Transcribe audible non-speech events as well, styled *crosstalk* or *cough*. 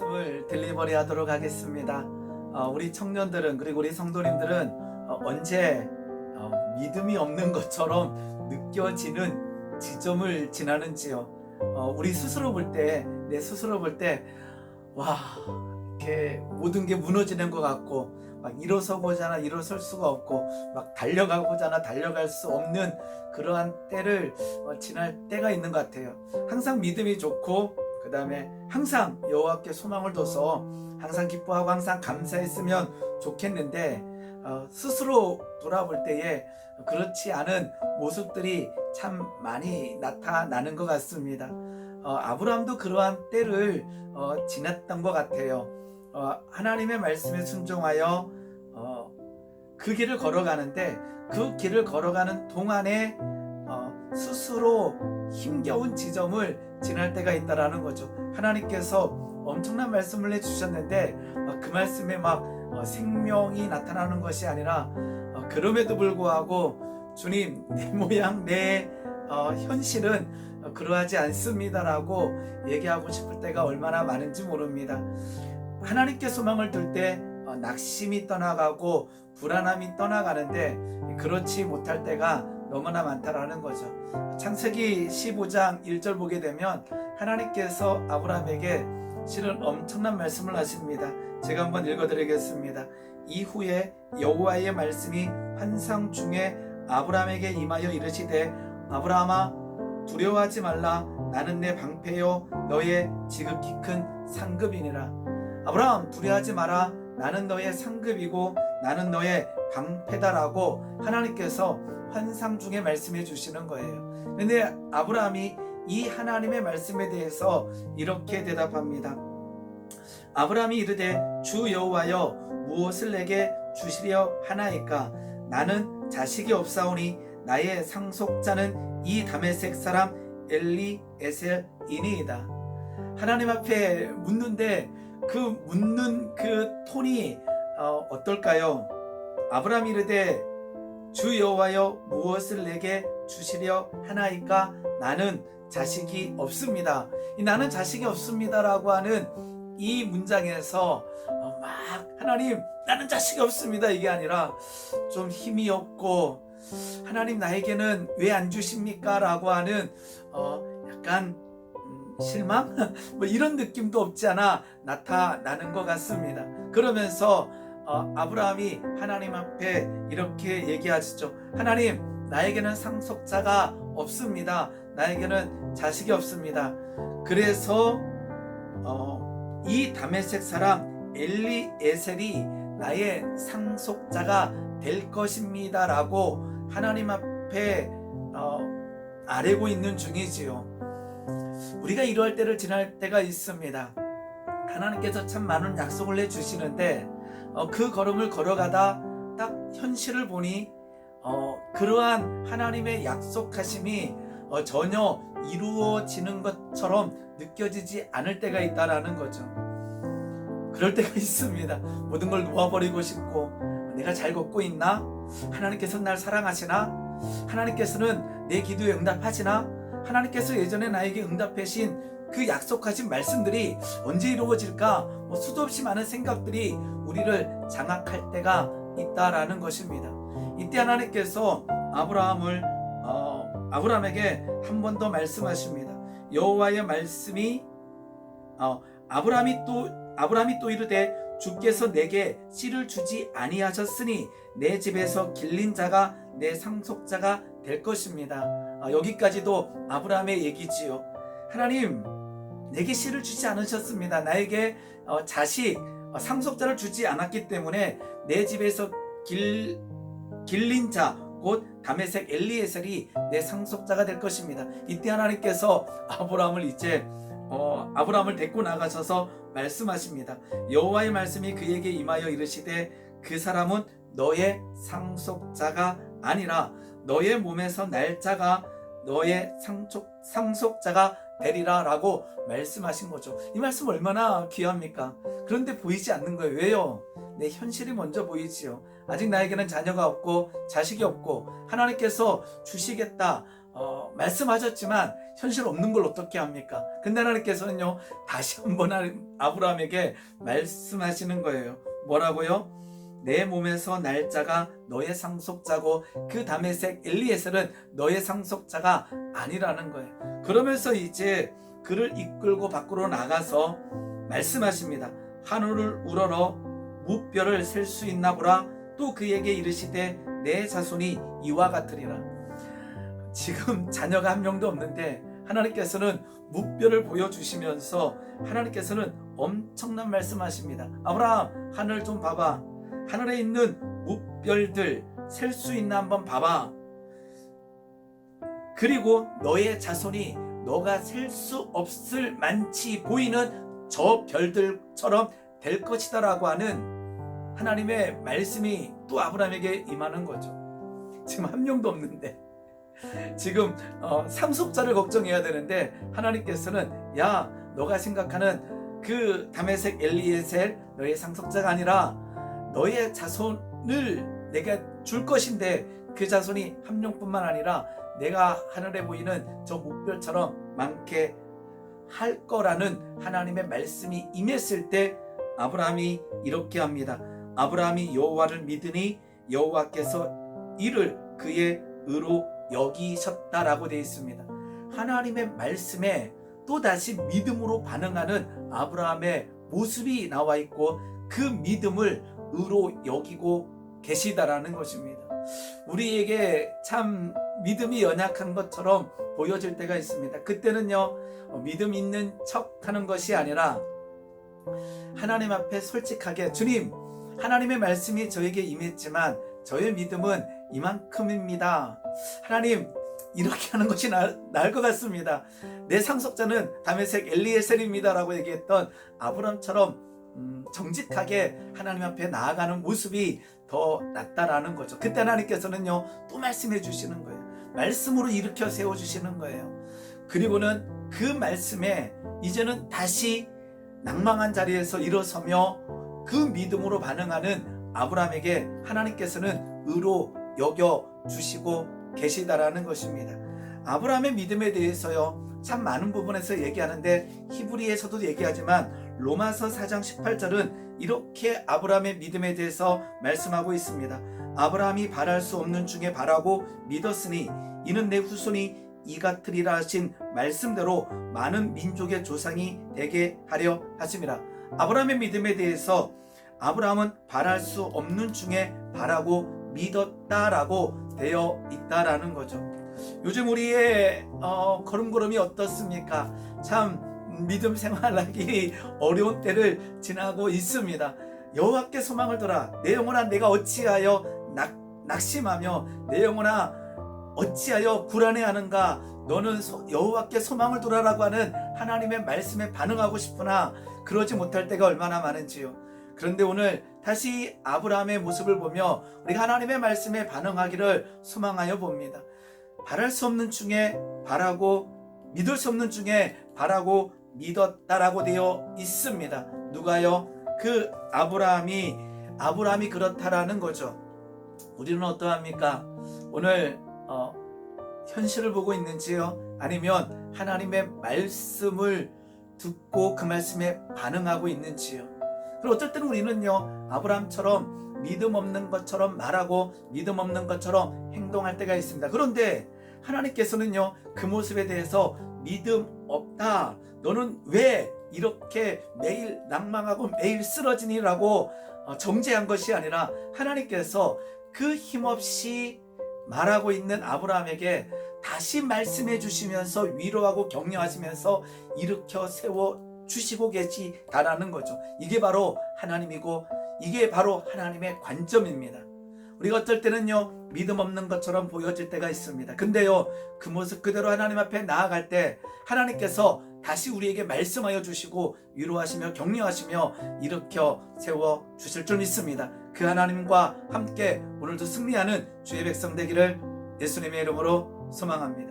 말씀을 딜리버리 하도록 하겠습니다. 어, 우리 청년들은 그리고 우리 성도님들은 어, 언제 어, 믿음이 없는 것처럼 느껴지는 지점을 지나는지요. 어, 우리 스스로 볼 때, 내 스스로 볼 때, 와, 이렇게 모든 게 무너지는 것 같고, 막 일어서고자나 일어설 수가 없고, 막 달려가고자나 달려갈 수 없는 그러한 때를 어, 지날 때가 있는 것 같아요. 항상 믿음이 좋고, 그 다음에 항상 여호와께 소망을 둬서 항상 기뻐하고 항상 감사했으면 좋겠는데 어, 스스로 돌아볼 때에 그렇지 않은 모습들이 참 많이 나타나는 것 같습니다. 어, 아브라함도 그러한 때를 어, 지났던 것 같아요. 어, 하나님의 말씀에 순종하여 어, 그 길을 걸어가는데 그 길을 걸어가는 동안에 어, 스스로 힘겨운 지점을 지날 때가 있다라는 거죠. 하나님께서 엄청난 말씀을 해주셨는데 어, 그 말씀에 막 어, 생명이 나타나는 것이 아니라 어, 그럼에도 불구하고 주님 내 *laughs* 모양 내 어, 현실은 어, 그러하지 않습니다라고 얘기하고 싶을 때가 얼마나 많은지 모릅니다. 하나님께 소망을 둘때 어, 낙심이 떠나가고 불안함이 떠나가는데 그렇지 못할 때가 너무나 많다라는 거죠. 창세기 15장 1절 보게 되면 하나님께서 아브라함에게 실은 엄청난 말씀을 하십니다. 제가 한번 읽어드리겠습니다. 이후에 여호와의 말씀이 환상 중에 아브라함에게 임하여 이르시되 아브라함아 두려워하지 말라 나는 내 방패요 너의 지극히 큰 상급이니라 아브라함 두려워하지 마라 나는 너의 상급이고 나는 너의 방패다라고 하나님께서 환상 중에 말씀해 주시는 거예요. 근데 아브라함이 이 하나님의 말씀에 대해서 이렇게 대답합니다. 아브라함이 이르되 주 여호와여 무엇을 내게 주시려 하나이까 나는 자식이 없사오니 나의 상속자는 이 다메섹 사람 엘리에셀이니이다. 하나님 앞에 묻는데 그 묻는 그 톤이 어, 어떨까요? 아브라함이 이르되 주 여호와여 무엇을 내게 주시려 하나이까 나는 자식이 없습니다. 이 나는 자식이 없습니다라고 하는 이 문장에서 어, 막 하나님 나는 자식이 없습니다 이게 아니라 좀 힘이 없고 하나님 나에게는 왜 안 주십니까라고 하는 어, 약간 음, 실망 *laughs* 뭐 이런 느낌도 없지 않아 나타나는 것 같습니다. 그러면서 어, 아브라함이 하나님 앞에 이렇게 얘기하시죠. 하나님, 나에게는 상속자가 없습니다. 나에게는 자식이 없습니다. 그래서 어, 이 다메섹 사람 엘리에셀이 나의 상속자가 될 것입니다라고 하나님 앞에 어, 아뢰고 있는 중이지요. 우리가 이러할 때를 지날 때가 있습니다. 하나님께서 참 많은 약속을 해주시는데 어, 그 걸음을 걸어가다 딱 현실을 보니 어, 그러한 하나님의 약속하심이 어, 전혀 이루어지는 것처럼 느껴지지 않을 때가 있다라는 거죠. 그럴 때가 *laughs* 있습니다. 모든 걸 놓아버리고 싶고 내가 잘 걷고 있나? 하나님께서 날 사랑하시나? 하나님께서는 내 기도에 응답하시나? 하나님께서 예전에 나에게 응답하신 그 약속하신 말씀들이 언제 이루어질까? 뭐 수도 없이 많은 생각들이 우리를 장악할 때가 있다라는 것입니다. 이때 하나님께서 아브라함을 어, 아브라함에게 한 번 더 말씀하십니다. 여호와의 말씀이 어, 아브라함이 또 아브라함이 또 이르되 주께서 내게 씨를 주지 아니하셨으니 내 집에서 길린 자가 내 상속자가 될 것입니다. 어, 여기까지도 아브라함의 얘기지요. 하나님 내게 씨를 주지 않으셨습니다. 나에게 어, 자식 어, 상속자를 주지 않았기 때문에 내 집에서 길 길린 자, 곧 다메섹 엘리에셀이 내 상속자가 될 것입니다. 이때 하나님께서 아브라함을 이제 어, 아브라함을 데리고 나가셔서 말씀하십니다. 여호와의 말씀이 그에게 임하여 이르시되 그 사람은 너의 상속자가 아니라 너의 몸에서 날짜가 너의 상속, 상속자가 되리라 라고 말씀하신 거죠. 이 말씀 얼마나 귀합니까? 그런데 보이지 않는 거예요. 왜요? 내 현실이 먼저 보이지요. 아직 나에게는 자녀가 없고 자식이 없고 하나님께서 주시겠다 어, 말씀하셨지만 현실 없는 걸 어떻게 합니까? 근데 하나님께서는요 다시 한번 아브라함에게 말씀하시는 거예요. 뭐라고요? 내 몸에서 날짜가 너의 상속자고 그 다메색 엘리에셀은 너의 상속자가 아니라는 거예요. 그러면서 이제 그를 이끌고 밖으로 나가서 말씀하십니다. 하늘을 우러러 무뼈를 셀 수 있나 보라. 또 그에게 이르시되 내 자손이 이와 같으리라. 지금 자녀가 한 명도 없는데 하나님께서는 무뼈를 보여주시면서 하나님께서는 엄청난 말씀하십니다. 아브라함 하늘 좀 봐봐. 하늘에 있는 무별들 셀 수 있나 한번 봐봐. 그리고 너의 자손이 너가 셀 수 없을 만치 보이는 저 별들처럼 될 것이다라고 하는 하나님의 말씀이 또 아브라함에게 임하는 거죠. 지금 한 명도 없는데 지금 어, 상속자를 걱정해야 되는데 하나님께서는 야 너가 생각하는 그 다메색 엘리에셀 너의 상속자가 아니라 너의 자손을 내가 줄 것인데 그 자손이 한 명뿐만 아니라 내가 하늘에 보이는 저 목별처럼 많게 할 거라는 하나님의 말씀이 임했을 때 아브라함이 이렇게 합니다. 아브라함이 여호와를 믿으니 여호와께서 이를 그의 의로 여기셨다라고 되어 있습니다. 하나님의 말씀에 또 다시 믿음으로 반응하는 아브라함의 모습이 나와 있고 그 믿음을 의로 여기고 계시다라는 것입니다. 우리에게 참 믿음이 연약한 것처럼 보여질 때가 있습니다. 그때는요, 어, 믿음 있는 척 하는 것이 아니라 하나님 앞에 솔직하게 주님, 하나님의 말씀이 저에게 임했지만 저의 믿음은 이만큼입니다. 하나님, 이렇게 하는 것이 나, 나을 것 같습니다. 내 상속자는 다메색 엘리에셀입니다라고 얘기했던 아브람처럼 음, 정직하게 하나님 앞에 나아가는 모습이 더 낫다라는 거죠. 그때 하나님께서는요 또 말씀해 주시는 거예요. 말씀으로 일으켜 세워 주시는 거예요. 그리고는 그 말씀에 이제는 다시 낭망한 자리에서 일어서며 그 믿음으로 반응하는 아브라함에게 하나님께서는 의로 여겨 주시고 계시다라는 것입니다. 아브라함의 믿음에 대해서요 참 많은 부분에서 얘기하는데 히브리에서도 얘기하지만 로마서 4장 18절은 이렇게 아브라함의 믿음에 대해서 말씀하고 있습니다. 아브라함이 바랄 수 없는 중에 바라고 믿었으니 이는 내 후손이 이 같으리라 하신 말씀대로 많은 민족의 조상이 되게 하려 하심이라. 아브라함의 믿음에 대해서 아브라함은 바랄 수 없는 중에 바라고 믿었다라고 되어 있다라는 거죠. 요즘 우리의 어, 걸음걸음이 어떻습니까? 참 믿음 생활하기 *laughs* 어려운 때를 지나고 있습니다. 여호와께 소망을 둬라. 내 영혼아 내가 어찌하여 낙, 낙심하며 내 영혼아 어찌하여 불안해하는가? 너는 소, 여호와께 소망을 두라라고 하는 하나님의 말씀에 반응하고 싶으나 그러지 못할 때가 얼마나 많은지요. 그런데 오늘 다시 아브라함의 모습을 보며 우리가 하나님의 말씀에 반응하기를 소망하여 봅니다. 바랄 수 없는 중에 바라고 믿을 수 없는 중에 바라고 믿었다라고 되어 있습니다. 누가요? 그 아브라함이 아브라함이 그렇다라는 거죠. 우리는 어떠합니까? 오늘 어, 현실을 보고 있는지요? 아니면 하나님의 말씀을 듣고 그 말씀에 반응하고 있는지요? 그리고 어떨 때는 우리는요 아브라함처럼 믿음 없는 것처럼 말하고 믿음 없는 것처럼 행동할 때가 있습니다. 그런데 하나님께서는요 그 모습에 대해서 믿음 없다. 너는 왜 이렇게 매일 낭망하고 매일 쓰러지니라고 어, 정죄한 것이 아니라 하나님께서 그 힘없이 말하고 있는 아브라함에게 다시 말씀해 주시면서 위로하고 격려하시면서 일으켜 세워 주시고 계시다라는 거죠. 이게 바로 하나님이고 이게 바로 하나님의 관점입니다. 우리가 어떨 때는요 믿음 없는 것처럼 보여질 때가 있습니다. 근데요 그 모습 그대로 하나님 앞에 나아갈 때 하나님께서 다시 우리에게 말씀하여 주시고 위로하시며 격려하시며 일으켜 세워 주실 줄 믿습니다. 그 하나님과 함께 오늘도 승리하는 주의 백성 되기를 예수님의 이름으로 소망합니다.